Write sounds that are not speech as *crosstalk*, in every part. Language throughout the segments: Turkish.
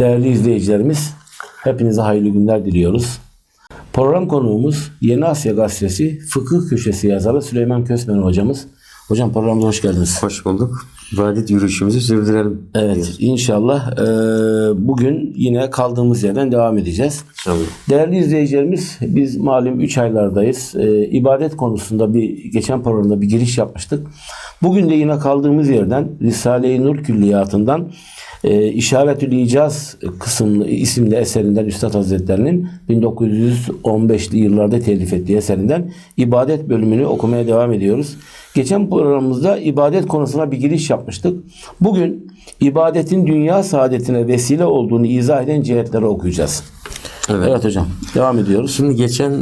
Değerli izleyicilerimiz, hepinize hayırlı günler diliyoruz. Program konuğumuz Yeni Asya Gazetesi Fıkıh Köşesi yazarı Süleyman Kösmen hocamız. Hocam programımıza hoş geldiniz. Hoş bulduk. İbadet yürüyüşümüzü sürdürelim. Evet, inşallah eee, bugün yine kaldığımız yerden devam edeceğiz. İnşallah. Değerli izleyicilerimiz, biz malum 3 aylardayız. Ee, ibadet konusunda bir geçen programda bir giriş yapmıştık. Bugün de yine kaldığımız yerden Risale-i Nur Külliyatı'ndan e, İşaretül İcaz kısımlı isimli eserinden Üstad Hazretlerinin 1915'li yıllarda telif ettiği eserinden ibadet bölümünü okumaya devam ediyoruz. Geçen programımızda ibadet konusuna bir giriş yapmıştık. Bugün ibadetin dünya saadetine vesile olduğunu izah eden cihetleri okuyacağız. Evet. Evet hocam. Devam ediyoruz. Şimdi geçen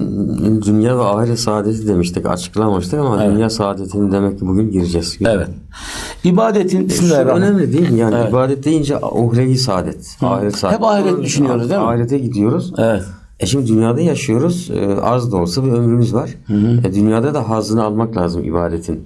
dünya ve ahiret saadeti demiştik, açıklamamıştık ama dünya saadetini demek ki bugün gireceğiz. Evet. İbadetin Şu Bismillahirrahmanirrahim. önemli değil mi? Yani ibadet deyince uhrevi saadet, ahiret saadet. Hep ahiret düşünüyoruz, değil mi? Ahirete gidiyoruz. Evet. E şimdi dünyada yaşıyoruz. E, az da olsa bir ömrümüz var. E, dünyada da hazını almak lazım ibadetin.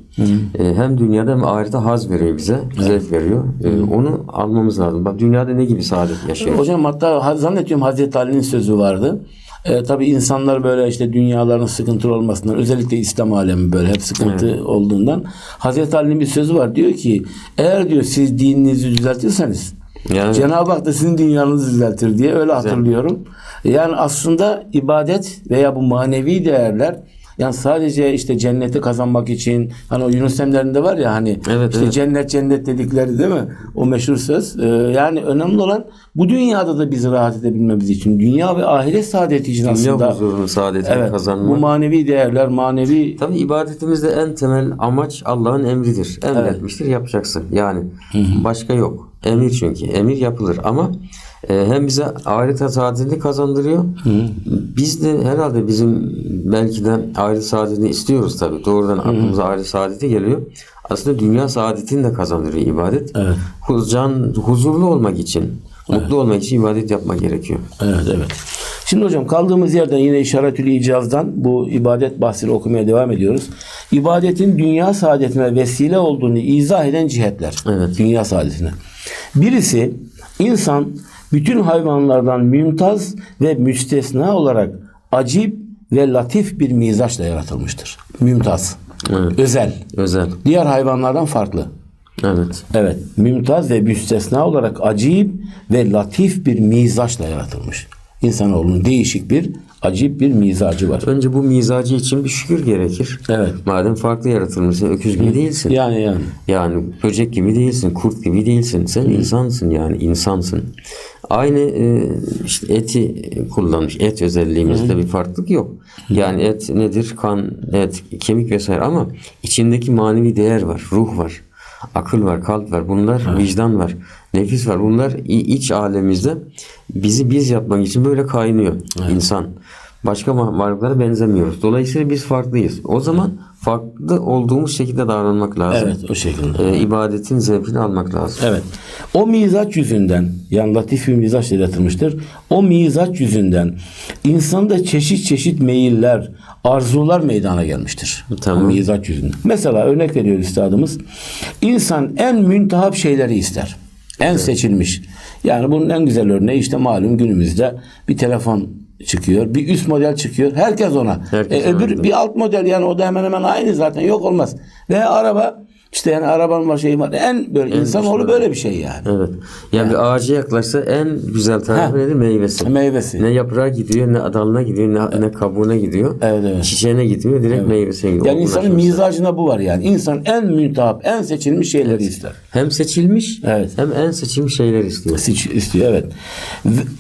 E, hem dünyada hem ahirete haz veriyor bize. Zevk veriyor. E, onu almamız lazım. Bak dünyada ne gibi saadet yaşıyoruz? Hocam hatta ha- zannediyorum Hazreti Ali'nin sözü vardı. Ee, tabii insanlar böyle işte dünyaların sıkıntılı olmasından özellikle İslam alemi böyle hep sıkıntı olduğundan Hazreti Ali'nin bir sözü var. Diyor ki eğer diyor siz dininizi düzeltirseniz Yani Cenab-ı Hak da sizin dünyanızı düzeltir diye öyle hatırlıyorum. Yani aslında ibadet veya bu manevi değerler yani sadece işte cenneti kazanmak için hani o Yunus Emre'lerinde var ya hani Evet, işte evet. cennet cennet dedikleri değil mi? O meşhur söz. Ee, yani önemli olan bu dünyada da bizi rahat edebilmemiz için dünya ve ahiret saadeti için dünya aslında huzurunu, saadetini evet, kazanmak. bu manevi değerler, manevi Tabii ibadetimizde en temel amaç Allah'ın emridir. Emretmiştir yapacaksın. Yani başka yok. Emir çünkü. Emir yapılır ama hem bize ahiret saadetini kazandırıyor. Biz de herhalde bizim belki de ahiret saadetini istiyoruz tabii. Doğrudan aklımıza ahiret saadeti geliyor. Aslında dünya saadetini de kazandırıyor ibadet. Evet. Huzcan, huzurlu olmak için, mutlu olmak için ibadet yapmak gerekiyor. Evet evet. Şimdi hocam kaldığımız yerden yine işaretül icazdan bu ibadet bahsini okumaya devam ediyoruz. İbadetin dünya saadetine vesile olduğunu izah eden cihetler. Evet. Dünya saadetine. Birisi insan bütün hayvanlardan mümtaz ve müstesna olarak acip ve latif bir mizaçla yaratılmıştır. Mümtaz. Evet. Özel. Özel. Diğer hayvanlardan farklı. Evet. Evet, mümtaz ve müstesna olarak acayip ve latif bir mizaçla yaratılmış. İnsanoğlunun değişik bir, acayip bir mizacı var. Önce bu mizacı için bir şükür gerekir. Evet. Madem farklı yaratılmışsın, öküz gibi değilsin. Yani yani. Yani böcek gibi değilsin, kurt gibi değilsin. Sen insansın yani, insansın. Aynı e, işte eti kullanmış. Et özelliğimizde bir farklılık yok. Yani et nedir? Kan, et, kemik vesaire ama içindeki manevi değer var, ruh var. Akıl var, kalp var. Bunlar vicdan var. Nefis var. Bunlar iç alemimizde bizi biz yapmak için böyle kaynıyor insan. Başka varlıklara benzemiyoruz. Dolayısıyla biz farklıyız. O zaman farklı olduğumuz şekilde davranmak lazım. Evet, o şekilde. Ee, ibadetin zevkini almak lazım. Evet. O mizaç yüzünden, yani latif bir mizaç yaratılmıştır. O mizaç yüzünden insanda çeşit çeşit meyiller, arzular meydana gelmiştir. Tamam. O mizaç yüzünden. Mesela örnek veriyor üstadımız. İnsan en müntehap şeyleri ister. En seçilmiş. Yani bunun en güzel örneği işte malum günümüzde bir telefon çıkıyor. Bir üst model çıkıyor. Herkes ona. Herkes E, öbür ona. bir alt model yani o da hemen hemen aynı zaten yok olmaz. Ve araba işte yani arabanın var şeyi var. En böyle insanoğlu böyle bir şey yani. Evet. Yani bir ağaca yaklaşsa en güzel tarafı nedir? Meyvesi. Meyvesi. Ne yaprağa gidiyor, ne dalına gidiyor, ne, ne kabuğuna gidiyor. Evet, evet. Çiçeğine gitmiyor, direkt meyvesine gidiyor. Yani insanın Uğraşması. mizacında bu var yani. İnsan en müntahap, en seçilmiş şeyleri ister. Hem seçilmiş, Evet. hem en seçilmiş şeyler istiyor. Seç, istiyor evet.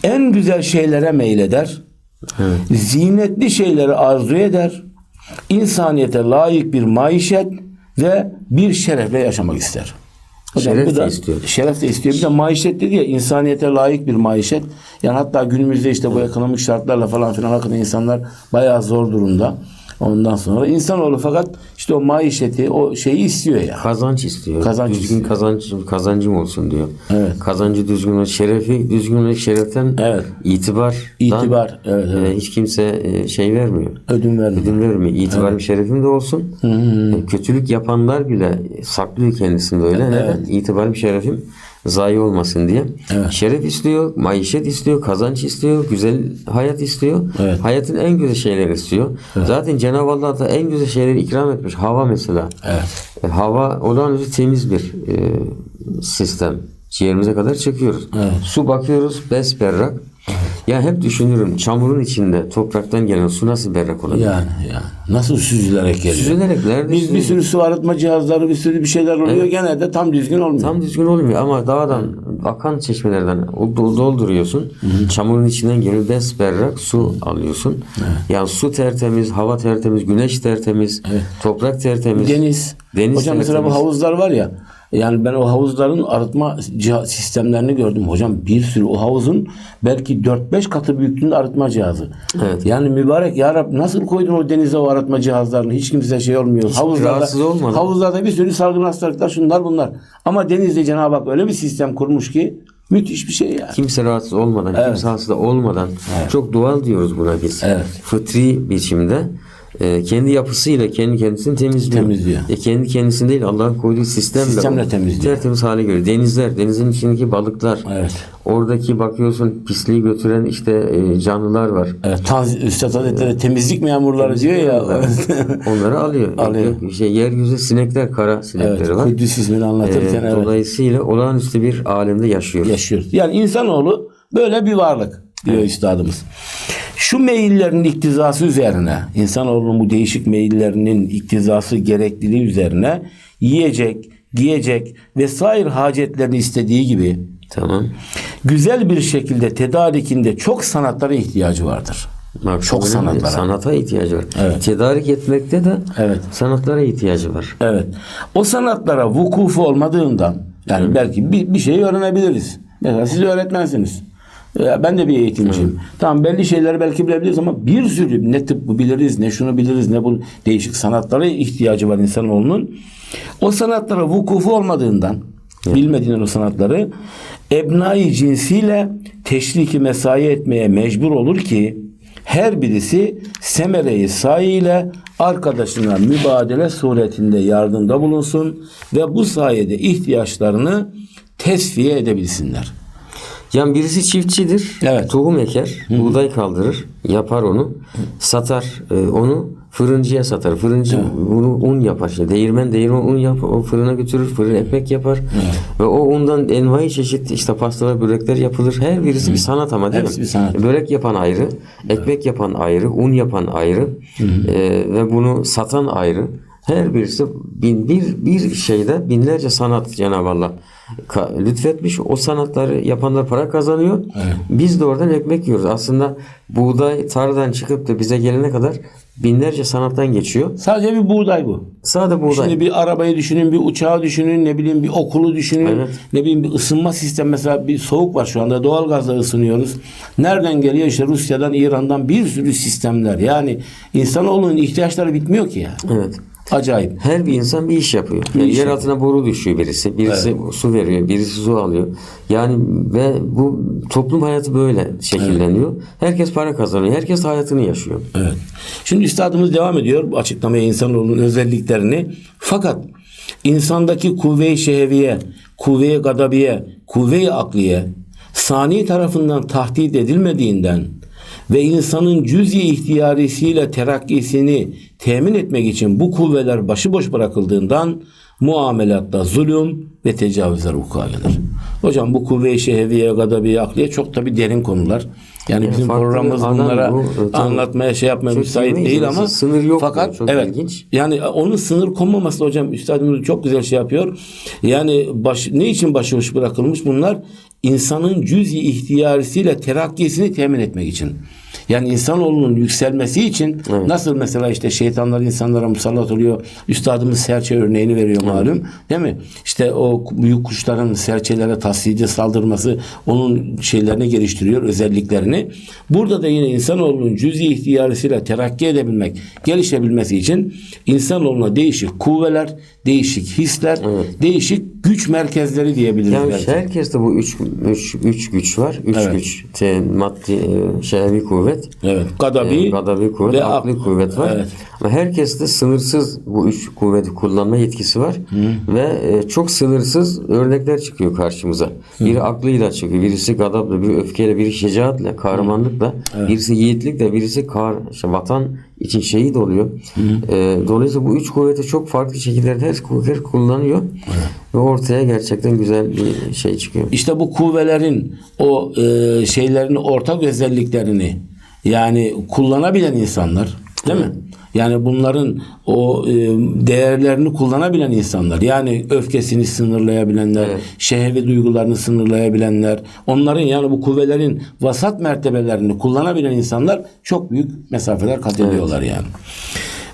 En güzel şeylere meyleder. Zinetli şeyleri arzu eder. İnsaniyete layık bir maişet ve bir şerefle yaşamak ister. Şeref de istiyor. Şeref de istiyor. Bir de maişet dedi ya insaniyete layık bir maişet. Yani hatta günümüzde işte bu ekonomik şartlarla falan filan hakikaten insanlar bayağı zor durumda. Ondan sonra insanoğlu fakat işte o maişeti, o şeyi istiyor ya. Kazanç istiyor. Kazanç düzgün istiyor. kazanç kazancım olsun diyor. Evet. Kazancı düzgün şerefi düzgün olsun, şereften Evet. itibar İtibar, evet, evet. hiç kimse e, şey vermiyor. Ödün vermiyor. Ödün vermiyor. İtibarım şerefim de olsun. E, Kötülük yapanlar bile saklıyor kendisinde öyle. Neden? İtibarım şerefim zayi olmasın diye. Evet. Şeref istiyor, maişet istiyor, kazanç istiyor, güzel hayat istiyor. Evet. Hayatın en güzel şeyleri istiyor. Zaten Cenab-ı Allah da en güzel şeyleri ikram etmiş. Hava mesela. Evet. E, Hava olağanüstü temiz bir e, sistem. Ciğerimize kadar çekiyoruz. Evet. Su bakıyoruz besberrak. Ya hep düşünürüm çamurun içinde topraktan gelen su nasıl berrak olabilir? Yani, yani. Nasıl süzülerek geliyor? Süzülerek nerede Biz bir sürü su arıtma cihazları, bir sürü bir şeyler oluyor. Gene de tam düzgün olmuyor. Tam düzgün olmuyor ama dağdan akan çeşmelerden dolduruyorsun. Çamurun içinden geliyor besberrak su alıyorsun. Yani su tertemiz, hava tertemiz, güneş tertemiz, toprak tertemiz. Deniz. Deniz Hocam mesela bu tertemiz. havuzlar var ya. Yani ben o havuzların arıtma cihaz, sistemlerini gördüm. Hocam bir sürü o havuzun belki 4-5 katı büyüklüğünde arıtma cihazı. Evet. Yani mübarek ya Rab nasıl koydun o denize o arıtma cihazlarını? Hiç kimse şey olmuyor. havuzlarda, rahatsız olmadı. havuzlarda bir sürü salgın hastalıklar şunlar bunlar. Ama denizde Cenab-ı Hak öyle bir sistem kurmuş ki müthiş bir şey yani. Kimse rahatsız olmadan, kimse hasta olmadan çok doğal diyoruz buna biz. Evet. Fıtri biçimde e, kendi yapısıyla kendi kendisini temizliyor. Temizliyor. E, kendi kendisini değil Allah'ın koyduğu sistemle, Sistemle temizliyor. tertemiz hale geliyor. Denizler, denizin içindeki balıklar. Evet. Oradaki bakıyorsun pisliği götüren işte e, canlılar var. Evet, Tanz, Üstad Hazretleri temizlik memurları diyor ya. *laughs* Onları alıyor. Alıyor. Yok, Şey, yeryüzü sinekler, kara evet, sinekleri var. Kudüs ismini E, anlatırken evet. Dolayısıyla olağanüstü bir alemde yaşıyoruz. yaşıyoruz. Yani insanoğlu böyle bir varlık diyor üstadımız. Şu meyillerin iktizası üzerine, insanoğlunun bu değişik meyillerinin iktizası gerekliliği üzerine yiyecek, giyecek vesaire hacetlerini istediği gibi Tamam. güzel bir şekilde tedarikinde çok sanatlara ihtiyacı vardır. Bak, Çok sanatlara. Sanata ihtiyacı var. Evet. Tedarik etmekte de Evet. sanatlara ihtiyacı var. Evet. O sanatlara vukufu olmadığından yani belki bir, bir şeyi öğrenebiliriz. Mesela siz öğretmensiniz. Ya ben de bir eğitimciyim. Tamam belli şeyleri belki bilebiliriz ama bir sürü ne tıbbı biliriz, ne şunu biliriz, ne bu değişik sanatlara ihtiyacı var insanoğlunun. O sanatlara vukufu olmadığından, bilmediğinden o sanatları ebnai cinsiyle teşriki mesai etmeye mecbur olur ki her birisi semereyi sayıyla arkadaşına mübadele suretinde yardımda bulunsun ve bu sayede ihtiyaçlarını tesfiye edebilsinler. Yani birisi çiftçidir. Evet. Tohum eker, buğday kaldırır, yapar onu, satar e, onu fırıncıya satar. Fırıncı bunu un yapar. İşte değirmen değirmen un yapar. O fırına götürür, fırın ekmek yapar. Ve o undan envai çeşit işte pastalar, börekler yapılır. Her birisi bir sanat ama değil Hepsi mi? bir sanat. Börek yapan ayrı, ekmek yapan ayrı, un yapan ayrı e, ve bunu satan ayrı. Her birisi bin, bir, bir şeyde binlerce sanat Cenab-ı Allah lütfetmiş. O sanatları yapanlar para kazanıyor. Biz de oradan ekmek yiyoruz. Aslında buğday tarladan çıkıp da bize gelene kadar binlerce sanattan geçiyor. Sadece bir buğday bu. Sade buğday. Şimdi bir arabayı düşünün, bir uçağı düşünün, ne bileyim bir okulu düşünün, Evet. ne bileyim bir ısınma sistemi mesela bir soğuk var şu anda doğal gazla ısınıyoruz. Nereden geliyor? İşte Rusya'dan, İran'dan bir sürü sistemler. Yani insanoğlunun ihtiyaçları bitmiyor ki ya. Evet. Acayip. Her bir insan bir iş yapıyor. Yani iş yer altına boru düşüyor birisi. Birisi su veriyor, birisi su alıyor. Yani ve bu toplum hayatı böyle şekilleniyor. Herkes para kazanıyor. Herkes hayatını yaşıyor. Evet. Şimdi üstadımız devam ediyor açıklamaya insanoğlunun özelliklerini. Fakat insandaki kuvve-i şehviye, kuvve-i gadabiye, kuvve-i akliye sani tarafından tahdit edilmediğinden ve insanın cüz-i ihtiyarisiyle terakkisini temin etmek için bu kuvveler başıboş bırakıldığından muamelatta zulüm ve tecavüzler vuku'a gelir. Hocam bu kuvve-i şehviye, gadabiye, akliye çok tabi derin konular. Yani bizim farklı programımız bunlara bu, e, anlatmaya şey yapmaya müsait değil ama sınır yok fakat. Çok evet ilginç. yani onun sınır konmaması hocam üstadımız çok güzel şey yapıyor. Yani baş, ne için başıboş bırakılmış bunlar? İnsanın cüz-i ihtiyarisiyle terakkisini temin etmek için. Yani insanoğlunun yükselmesi için nasıl mesela işte şeytanlar insanlara musallat oluyor. Üstadımız serçe örneğini veriyor malum. Değil mi? İşte o büyük kuşların serçelere taslice saldırması onun şeylerini geliştiriyor, özelliklerini. Burada da yine insanoğlunun cüz-i ihtiyarısıyla terakki edebilmek, gelişebilmesi için insanoğluna değişik kuvveler, değişik hisler, değişik güç merkezleri diyebiliriz Yani belki. herkeste bu üç, üç, üç güç var. Üç Evet. güç. Te, maddi, e, şehvi kuvvet. Evet. Gadabi, e, gadabi kuvvet, ve akli ak- kuvvet var. Evet. Ama herkeste sınırsız bu üç kuvveti kullanma yetkisi var. Ve e, çok sınırsız örnekler çıkıyor karşımıza. Biri aklıyla çıkıyor. Birisi gadapla, biri öfkeyle, biri şecaatle, kahramanlıkla, birisi yiğitlikle, birisi kar, işte vatan için şehit oluyor. E, dolayısıyla bu üç kuvveti çok farklı şekillerde her kuvvet kullanıyor. Ve ortaya gerçekten güzel bir şey çıkıyor. İşte bu kuvvelerin o e, şeylerini ortak özelliklerini yani kullanabilen insanlar değil mi? Yani bunların o e, değerlerini kullanabilen insanlar. Yani öfkesini sınırlayabilenler, şehvi duygularını sınırlayabilenler, onların yani bu kuvvelerin vasat mertebelerini kullanabilen insanlar çok büyük mesafeler kat ediyorlar yani.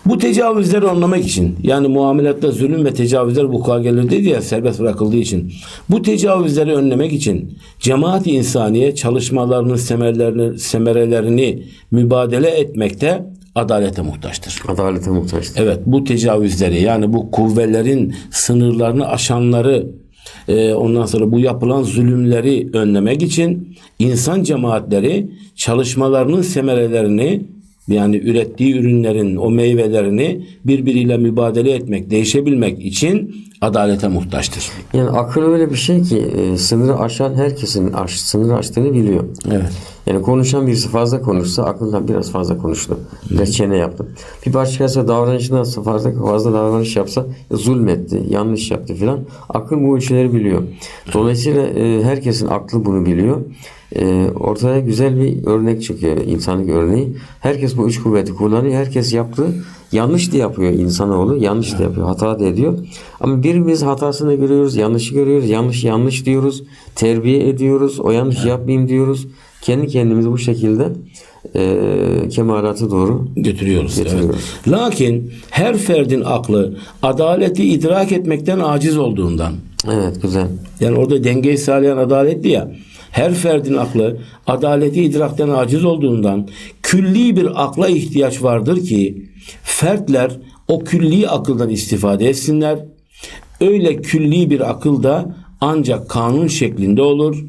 Bu tecavüzleri önlemek için yani muamelatta zulüm ve tecavüzler vuku'a gelir dedi ya serbest bırakıldığı için. Bu tecavüzleri önlemek için cemaat-i insaniye çalışmalarının semerlerini, semerelerini mübadele etmekte adalete muhtaçtır. Adalete muhtaçtır. Evet bu tecavüzleri yani bu kuvvelerin sınırlarını aşanları e, ondan sonra bu yapılan zulümleri önlemek için insan cemaatleri çalışmalarının semerelerini yani ürettiği ürünlerin o meyvelerini birbiriyle mübadele etmek, değişebilmek için adalete muhtaçtır. Yani akıl öyle bir şey ki e, sınırı aşan herkesin aş, sınırı aştığını biliyor. Evet. Yani konuşan birisi fazla konuşsa aklından biraz fazla konuştu. Biraz çene yaptı. Bir başkası davranışından fazla fazla davranış yapsa zulmetti, yanlış yaptı filan. Akıl bu ölçüleri biliyor. Dolayısıyla e, herkesin aklı bunu biliyor. E, ortaya güzel bir örnek çıkıyor. insanlık örneği. Herkes bu üç kuvveti kullanıyor. Herkes yaptığı yanlış da yapıyor insanoğlu. Yanlış da yapıyor. Hata da ediyor. Ama birimiz hatasını görüyoruz. Yanlışı görüyoruz. Yanlış yanlış diyoruz. Terbiye ediyoruz. O yanlış yapmayayım diyoruz. Kendi kendimizi bu şekilde e, kemalatı doğru götürüyoruz. Götürüyoruz. Evet. Lakin her ferdin aklı adaleti idrak etmekten aciz olduğundan Evet güzel. Yani orada dengeyi sağlayan adaletli ya. Her ferdin aklı adaleti idrakten aciz olduğundan külli bir akla ihtiyaç vardır ki fertler o külli akıldan istifade etsinler. Öyle külli bir akıl da ancak kanun şeklinde olur.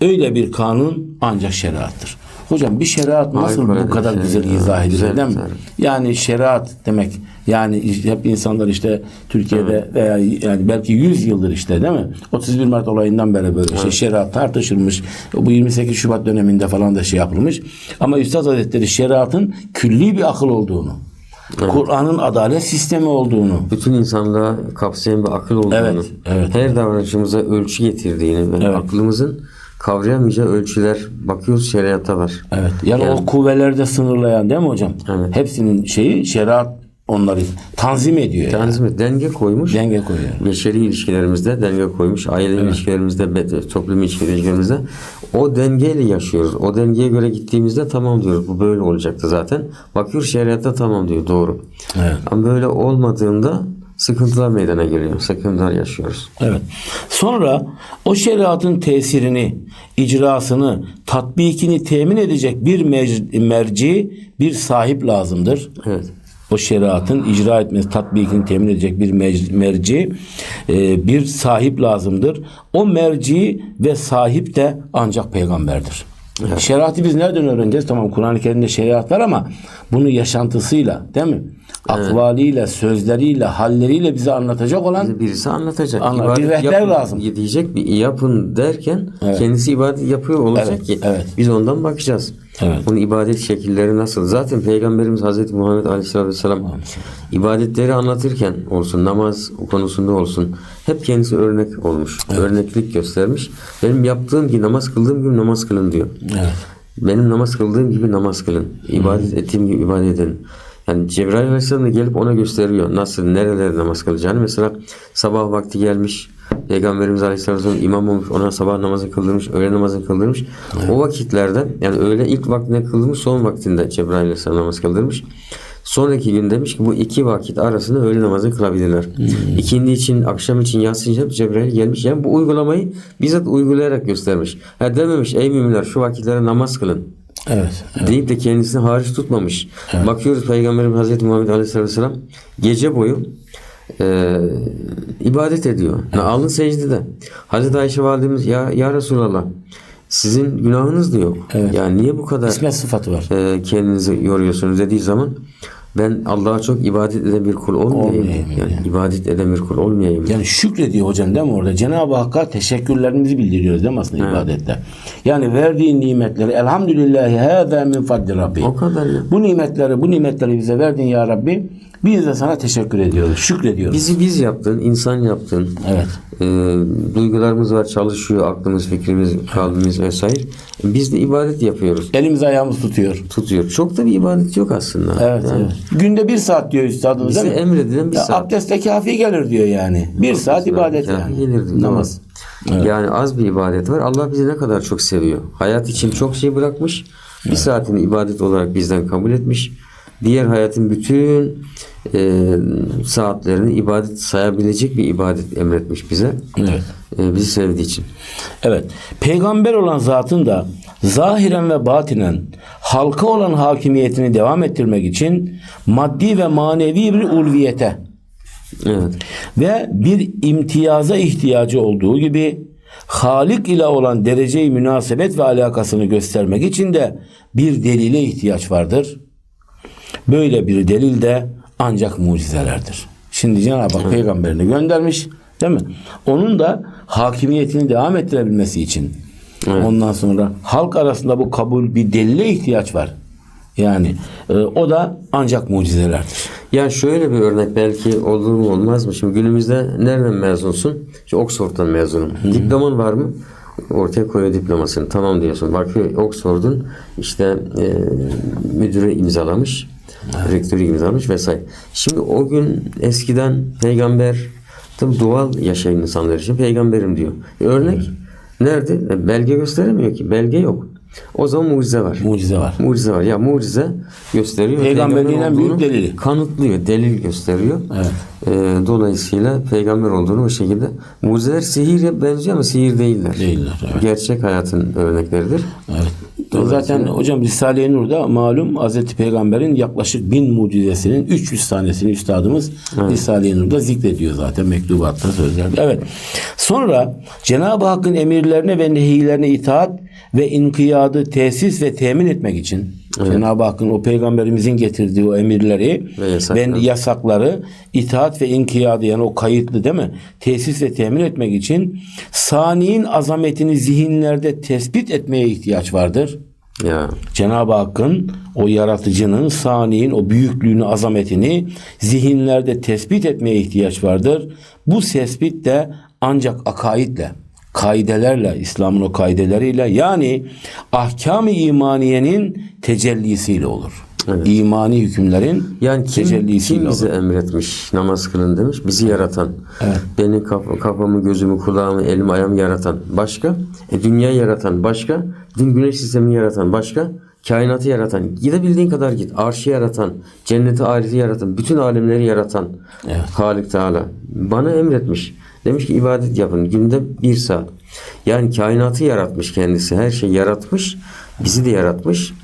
Öyle bir kanun ancak şeriattır. Hocam bir şeriat nasıl Harikulade bu kadar şey güzel ya. izah edilir Güzel, değil mi? güzel. Yani şeriat demek yani hep insanlar işte Türkiye'de veya yani belki 100 yıldır işte değil mi? 31 Mart olayından beri böyle işte şeriat tartışılmış. Bu 28 Şubat döneminde falan da şey yapılmış. Ama Üstad Hazretleri şeriatın külli bir akıl olduğunu, Kur'an'ın adalet sistemi olduğunu, Bütün insanlığa kapsayan bir akıl olduğunu, Evet, evet. her davranışımıza ölçü getirdiğini ve aklımızın kavrayamayacağı ölçüler bakıyoruz şeriatta var. evet. Yani, o kuvvelerde sınırlayan değil mi hocam? Evet. Hepsinin şeyi şeriat onları tanzim ediyor. yani. Tanzim denge koymuş. Denge koyuyor. Beşeri ilişkilerimizde denge koymuş. Aile ilişkilerimizde, bet- toplum ilişkilerimizde o dengeyle yaşıyoruz. O dengeye göre gittiğimizde tamam diyoruz. Bu böyle olacaktı zaten. Bakıyoruz şeriatta tamam diyor. Doğru. Evet. Ama böyle olmadığında sıkıntılar meydana geliyor. Sıkıntılar yaşıyoruz. Evet. Sonra o şeriatın tesirini, icrasını, tatbikini temin edecek bir merci, bir sahip lazımdır. Evet. O şeriatın icra etmesi, tatbikini temin edecek bir merci, e, bir sahip lazımdır. O merci ve sahip de ancak peygamberdir. Şeriatı biz nereden öğreneceğiz? Tamam Kur'an-ı Kerim'de şeriat var ama bunu yaşantısıyla değil mi? Akvaliyle, sözleriyle, halleriyle bize anlatacak olan Birisi anlatacak. Anla- bir rehber yapın lazım. Diyecek bir yapın derken kendisi ibadet yapıyor olacak Evet, ki evet. biz ondan bakacağız. Evet. Bunun ibadet şekilleri nasıl? Zaten Peygamberimiz Hazreti Muhammed Aleyhisselatü Vesselam ibadetleri anlatırken olsun, namaz konusunda olsun hep kendisi örnek olmuş. Örneklik göstermiş. Benim yaptığım gibi namaz kıldığım gibi namaz kılın diyor. Evet. Benim namaz kıldığım gibi namaz kılın. İbadet ettiğim gibi ibadet edin. Yani Cebrail Aleyhisselam da gelip ona gösteriyor. Nasıl, nerelerde namaz kılacağını. Mesela sabah vakti gelmiş. Peygamberimiz Aleyhisselam imam olmuş. Ona sabah namazı kıldırmış. Öğle namazı kıldırmış. O vakitlerde yani öğle ilk vaktinde kıldırmış. Son vaktinde Cebrail Aleyhisselam namaz kıldırmış. Sonraki gün demiş ki bu iki vakit arasında öğle namazı kılabilirler. İkindi için, akşam için, yatsı için Cebrail gelmiş. Yani bu uygulamayı bizzat uygulayarak göstermiş. Ha dememiş ey müminler şu vakitlere namaz kılın Evet. deyip de kendisini hariç tutmamış. Bakıyoruz Peygamberimiz Hazreti Muhammed Aleyhisselam gece boyu e, ibadet ediyor. Evet. Alnı secdede. Hazreti Ayşe validemiz ya, ya Resulallah sizin günahınız da yok. Evet. Yani niye bu kadar İsmet sıfatı var. e, kendinizi yoruyorsunuz dediği zaman ben Allah'a çok ibadet eden bir kul olmayayım. Olmayayım yani ibadet eden bir kul olmayayım. Yani şükrediyor hocam değil mi orada? Cenab-ı Hakk'a teşekkürlerimizi bildiriyoruz değil mi aslında ibadette? Yani verdiğin nimetleri elhamdülillahi hâzâ min fadli Rabbi. O kadar ya. Bu nimetleri, bu nimetleri bize verdin ya Rabbi. Biz de sana teşekkür ediyoruz, şükrediyoruz. Bizi biz yaptın, insan yaptın. Evet. E, duygularımız var, çalışıyor, aklımız, fikrimiz, kalbimiz vesaire. Biz de ibadet yapıyoruz. Elimiz ayağımız tutuyor. Tutuyor. Çok da bir ibadet yok aslında. Evet, Yani evet. Günde bir saat diyor üstadımız Bize değil mi? emredilen bir Ya saat. abdeste kafi gelir diyor yani. Bir saat ibadet Yani gelirdi, Namaz. Yani az bir ibadet var. Allah bizi ne kadar çok seviyor. Hayat için çok şey bırakmış. Bir saatini ibadet olarak bizden kabul etmiş. Diğer hayatın bütün e, saatlerini ibadet sayabilecek bir ibadet emretmiş bize. Evet. E, bizi sevdiği için. Evet. Peygamber olan zatın da zahiren ve batinen halka olan hakimiyetini devam ettirmek için maddi ve manevi bir ulviyete Evet. ve bir imtiyaza ihtiyacı olduğu gibi Halik ile olan dereceyi münasebet ve alakasını göstermek için de bir delile ihtiyaç vardır. Böyle bir delil de ancak mucizelerdir. Şimdi Cenab-ı Hak peygamberini göndermiş değil mi? Onun da hakimiyetini devam ettirebilmesi için ondan sonra halk arasında bu kabul bir delile ihtiyaç var. Yani e, o da ancak mucizelerdir. Ya şöyle bir örnek belki olur mu olmaz mı? Şimdi günümüzde nereden mezunsun? İşte Oxford'dan mezunum. Diploman var mı? Ortaya koyuyor diplomasını. Tamam diyorsun. Bakıyor Oxford'un işte e, müdürü imzalamış. Rektörü imzalamış vesaire. Şimdi o gün eskiden peygamber tabi doğal yaşayan insanlar için peygamberim diyor. E, örnek nerede? E, belge gösteremiyor ki. Belge yok. O zaman mucize var. Mucize var. Mucize var. Ya mucize gösteriyor. Peygamberliğin Peygamber en büyük delili. Kanıtlıyor. Delil gösteriyor. Evet. Ee, dolayısıyla peygamber olduğunu bu şekilde. Mucizeler sihire benziyor ama sihir değiller. Değiller, evet. Gerçek hayatın örnekleridir. Evet. Zaten hocam Risale-i Nur'da malum Hazreti Peygamber'in yaklaşık bin mucizesinin 300 tanesini üstadımız Risale-i Nur'da zikrediyor zaten mektubatta sözlerde. Evet. Sonra Cenab-ı Hakk'ın emirlerine ve nehirlerine itaat ve inkiyadı tesis ve temin etmek için Cenab-ı Hakk'ın o peygamberimizin getirdiği o emirleri Ve yasakları. ve yasakları itaat ve inkiyadı yani o kayıtlı değil mi? Tesis ve temin etmek için saniyin azametini zihinlerde tespit etmeye ihtiyaç vardır. Ya Cenab-ı Hakk'ın o yaratıcının saniyin o büyüklüğünü, azametini zihinlerde tespit etmeye ihtiyaç vardır. Bu tespit de ancak akaidle, kaidelerle, İslam'ın o kaideleriyle yani ahkam-ı imaniyenin tecellisiyle olur. İmani hükümlerin yani kim, tecellisiyle kim bize olur. emretmiş namaz kılın demiş? Bizi yaratan. Beni kaf- kafamı, gözümü, kulağımı, elimi, ayağımı yaratan. Başka? E, dünyayı yaratan. Başka? Din güneş sistemini yaratan. Başka? Kainatı yaratan. Gidebildiğin kadar git. Arşı yaratan. Cenneti, ahireti yaratan. Bütün alemleri yaratan. Halik Teala. Bana emretmiş. Demiş ki ibadet yapın. Günde bir saat. Yani kainatı yaratmış kendisi. Her şeyi yaratmış. Bizi de yaratmış.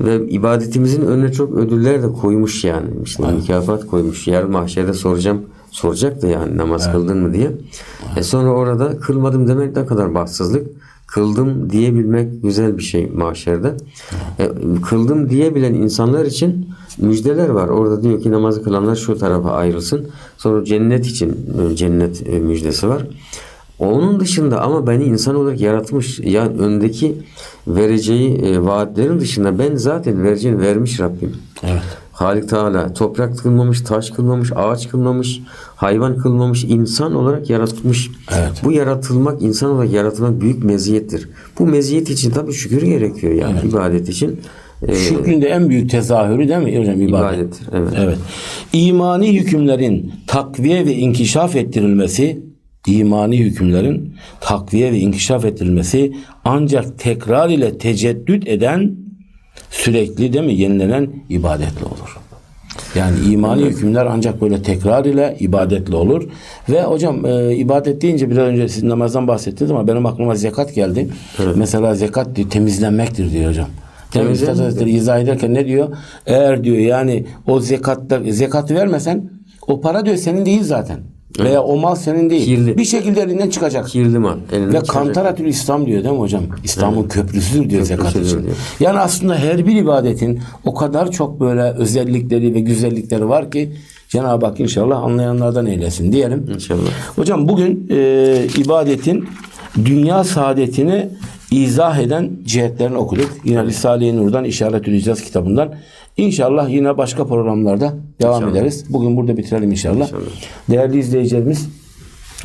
Ve ibadetimizin önüne çok ödüller de koymuş yani. İşte mükafat koymuş. Yarın mahşerde soracağım. Soracak da yani namaz kıldın mı diye. E sonra orada kılmadım demek ne kadar bahtsızlık. Kıldım diyebilmek güzel bir şey mahşerde. E, kıldım diyebilen insanlar için müjdeler var. Orada diyor ki namazı kılanlar şu tarafa ayrılsın. Sonra cennet için e, cennet e, müjdesi var. Onun dışında ama beni insan olarak yaratmış. Yani öndeki vereceği e, vaatlerin dışında ben zaten vereceğini vermiş Rabbim. Evet. Halik Teala toprak kılmamış, taş kılmamış, ağaç kılmamış, hayvan kılmamış, insan olarak yaratmış. Evet. Bu yaratılmak, insan olarak yaratılmak büyük meziyettir. Bu meziyet için tabii şükür gerekiyor yani ibadet için. E, Şükrün de en büyük tezahürü değil mi hocam ibadet? ibadet. Evet. Evet. İmani hükümlerin takviye ve inkişaf ettirilmesi, imani hükümlerin takviye ve inkişaf ettirilmesi ancak tekrar ile teceddüt eden sürekli değil mi yenilenen ibadetle olur. Yani imani hükümler ancak böyle tekrar ile ibadetle olur. Ve hocam e, ibadet deyince biraz önce siz namazdan bahsettiniz ama benim aklıma zekat geldi. Mesela zekat diyor, temizlenmektir diyor hocam. Üstad Hazretleri izah ederken ne diyor? Eğer diyor yani o zekatta zekat vermesen O para diyor senin değil zaten. Veya o mal senin değil. Kirli. Bir şekilde elinden çıkacak. Kirli mal. Elinden Ve kantaratül İslam diyor değil mi hocam? İslam'ın köprüsüdür diyor zekat için. diyor. Yani aslında her bir ibadetin o kadar çok böyle özellikleri ve güzellikleri var ki Cenab-ı Hak inşallah anlayanlardan eylesin diyelim. İnşallah. Hocam bugün e, ibadetin dünya saadetini izah eden cihetlerini okuduk. Yine Risale-i Nur'dan İşaretül İcaz kitabından. İnşallah yine başka programlarda devam İnşallah. ederiz. Bugün burada bitirelim inşallah. İnşallah. Değerli izleyicilerimiz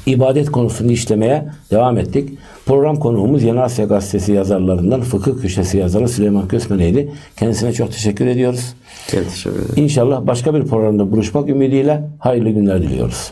ibadet konusunu işlemeye devam ettik. Program konuğumuz Yeni Asya Gazetesi yazarlarından Fıkıh Köşesi yazarı Süleyman Kösmeneydi. Kendisine çok teşekkür ediyoruz. Teşekkür ederim. İnşallah başka bir programda buluşmak ümidiyle hayırlı günler diliyoruz.